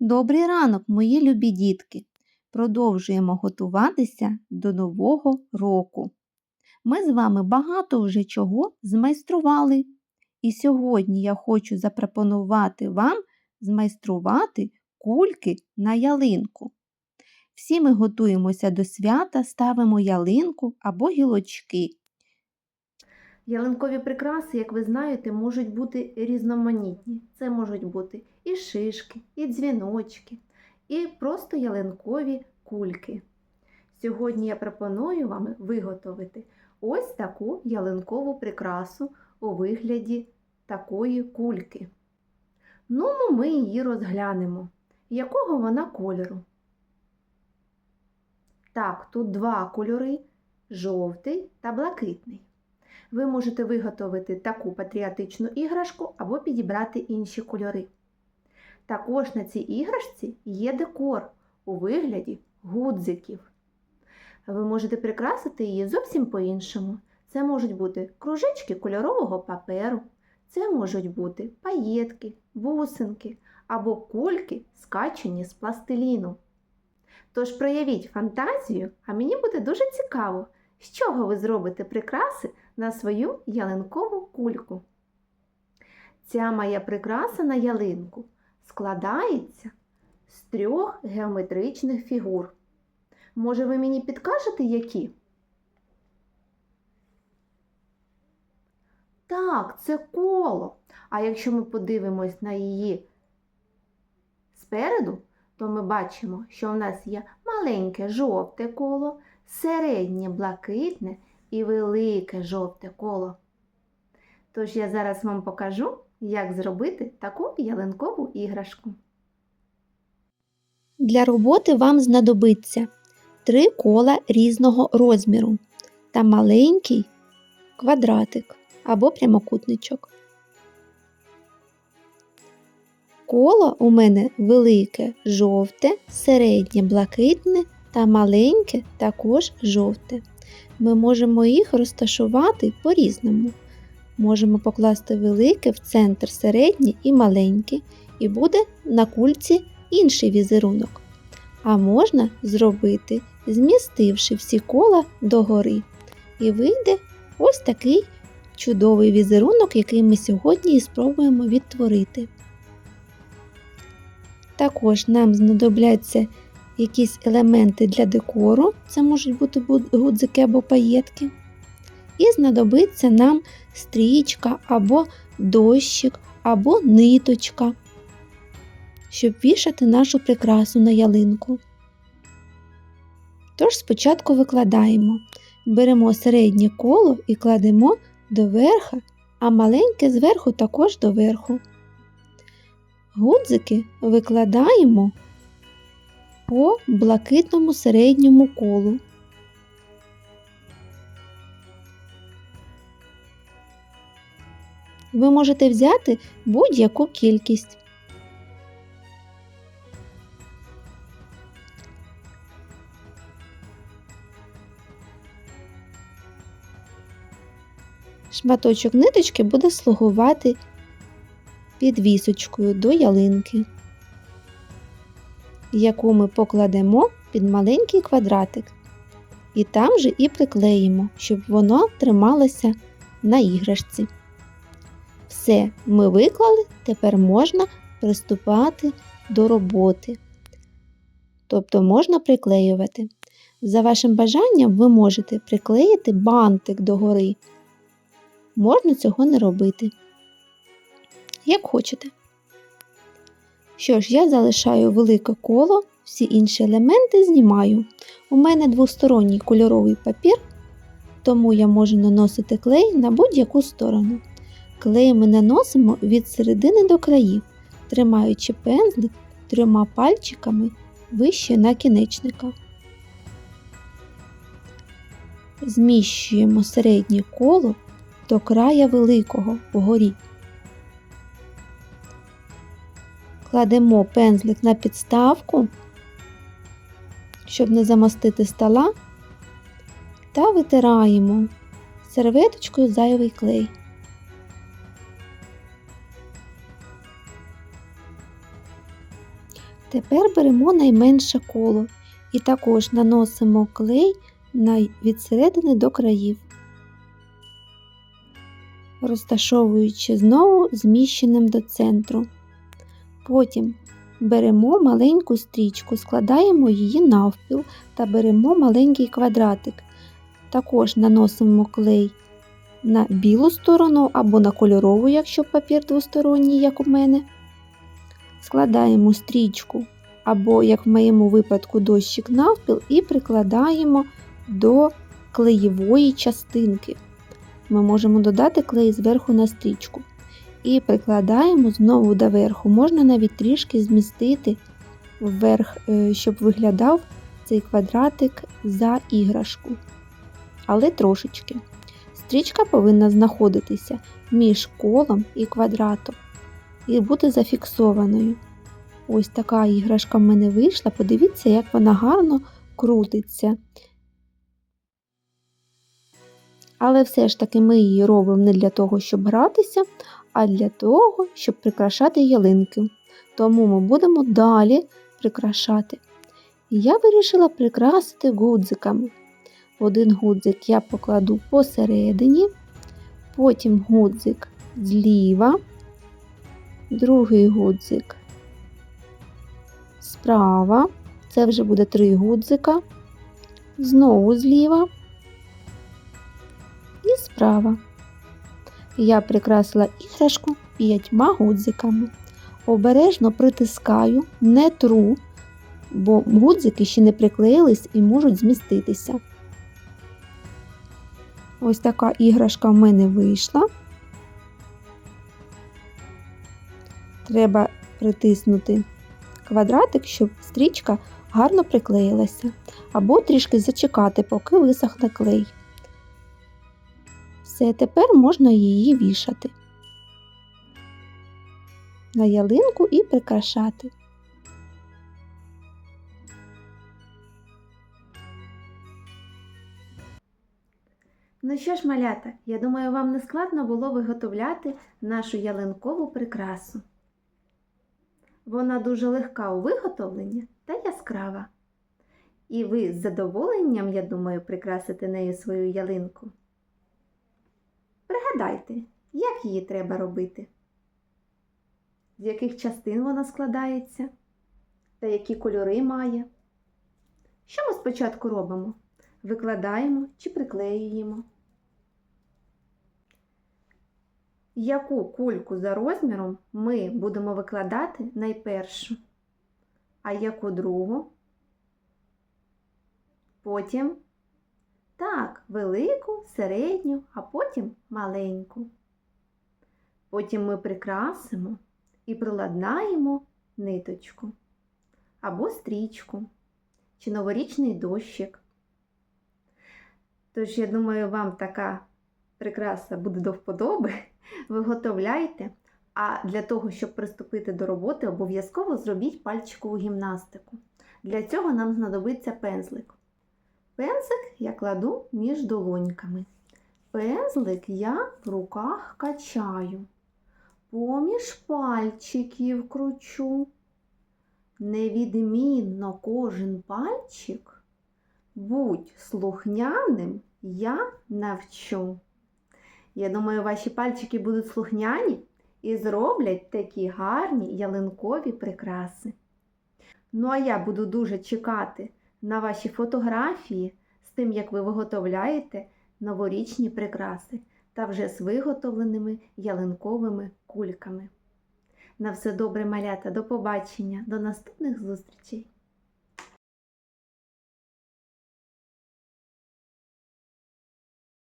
Добрий ранок, мої любі дітки! Продовжуємо готуватися до Нового року. Ми з вами багато вже чого змайстрували. І сьогодні я хочу запропонувати вам змайструвати кульки на ялинку. Всі ми готуємося до свята, ставимо ялинку або гілочки. Ялинкові прикраси, як ви знаєте, можуть бути різноманітні. Це можуть бути і шишки, і дзвіночки, і просто ялинкові кульки. Сьогодні я пропоную вам виготовити ось таку ялинкову прикрасу у вигляді такої кульки. Ну, ми її розглянемо. Якого вона кольору? Так, тут два кольори жовтий та блакитний. Ви можете виготовити таку патріотичну іграшку або підібрати інші кольори. Також на цій іграшці є декор у вигляді гудзиків. Ви можете прикрасити її зовсім по-іншому. Це можуть бути кружечки кольорового паперу, це можуть бути паєтки, бусинки або кульки, скачені з пластиліну. Тож проявіть фантазію, а мені буде дуже цікаво, з чого ви зробите прикраси на свою ялинкову кульку. Ця моя прикраса на ялинку складається з трьох геометричних фігур. Може, ви мені підкажете, які? Так, це коло. А якщо ми подивимось на її спереду, то ми бачимо, що в нас є маленьке жовте коло, середнє блакитне і велике жовте коло. Тож я зараз вам покажу, як зробити таку ялинкову іграшку. Для роботи вам знадобиться три кола різного розміру та маленький квадратик або прямокутничок. Коло у мене велике жовте, середнє блакитне та маленьке також жовте. Ми можемо їх розташувати по-різному. Можемо покласти велике в центр середнє і маленьке, і буде на кульці інший візерунок. А можна зробити, змістивши всі кола догори. І вийде ось такий чудовий візерунок, який ми сьогодні і спробуємо відтворити. Також нам знадобляться якісь елементи для декору, це можуть бути гудзики або паєтки. І знадобиться нам стрічка або дощик, або ниточка, щоб вішати нашу прикрасу на ялинку. Тож спочатку викладаємо, беремо середнє коло і кладемо до верха, а маленьке зверху також до верху. Гудзики викладаємо по блакитному середньому колу. Ви можете взяти будь-яку кількість. Шматочок ниточки буде слугувати підвісочкою до ялинки, яку ми покладемо під маленький квадратик. І там же і приклеїмо, щоб воно трималося на іграшці. Все, ми виклали, тепер можна приступати до роботи. Тобто можна приклеювати. За вашим бажанням, ви можете приклеїти бантик догори. Можна цього не робити як хочете. Що ж, я залишаю велике коло, всі інші елементи знімаю. У мене двосторонній кольоровий папір, тому я можу наносити клей на будь-яку сторону. Клей ми наносимо від середини до країв, тримаючи пензлик трьома пальчиками вище накінечника. Зміщуємо середнє коло до края великого вгорі. Кладемо пензлик на підставку, щоб не замостити стола, та витираємо серветочкою зайвий клей. Тепер беремо найменше коло і також наносимо клей від середини до країв, розташовуючи знову зміщеним до центру. Потім беремо маленьку стрічку, складаємо її навпіл та беремо маленький квадратик. Також наносимо клей на білу сторону або на кольорову, якщо папір двосторонній, як у мене. Складаємо стрічку або, як в моєму випадку, дощик навпіл і прикладаємо до клеєвої частинки. Ми можемо додати клей зверху на стрічку. І прикладаємо знову доверху. Можна навіть трішки змістити вверх, е, щоб виглядав цей квадратик за іграшку. Але трошечки. Стрічка повинна знаходитися між колом і квадратом і бути зафіксованою. Ось така іграшка в мене вийшла. Подивіться, як вона гарно крутиться. Але все ж таки ми її робимо не для того, щоб гратися, а для того, щоб прикрашати ялинки. Тому ми будемо далі прикрашати. Я вирішила прикрасити гудзиками. Один гудзик я покладу посередині, потім гудзик зліва, другий гудзик справа, це вже буде три гудзика, знову зліва і справа. Я прикрасила іграшку п'ятьма гудзиками. Обережно притискаю, не тру, бо гудзики ще не приклеїлись і можуть зміститися. Ось така іграшка в мене вийшла. Треба притиснути квадратик, щоб стрічка гарно приклеїлася, або трішки зачекати, поки висохне клей. Все, тепер можна її вішати на ялинку і прикрашати. Ну що ж, малята, я думаю, вам не складно було виготовляти нашу ялинкову прикрасу. Вона дуже легка у виготовленні та яскрава. І ви з задоволенням, я думаю, прикрасите нею свою ялинку. Пригадайте, як її треба робити, з яких частин вона складається та які кольори має. Що ми спочатку робимо? Викладаємо чи приклеюємо. Яку кульку за розміром ми будемо викладати найпершу, а яку другу? Потім так, велику, середню, а потім маленьку. Потім ми прикрасимо і приладнаємо ниточку або стрічку чи новорічний дощик. Тож, я думаю, вам така прикраса буде до вподоби. Виготовляйте, а для того, щоб приступити до роботи, обов'язково зробіть пальчикову гімнастику. Для цього нам знадобиться пензлик. Пензлик я кладу між долоньками. Пензлик я в руках качаю, поміж пальчиків кручу. Невідмінно кожен пальчик, будь слухняним, я навчу. Я думаю, ваші пальчики будуть слухняні і зроблять такі гарні ялинкові прикраси. Ну, а я буду дуже чекати на ваші фотографії з тим, як ви виготовляєте новорічні прикраси та вже з виготовленими ялинковими кульками. На все добре, малята, до побачення, до наступних зустрічей!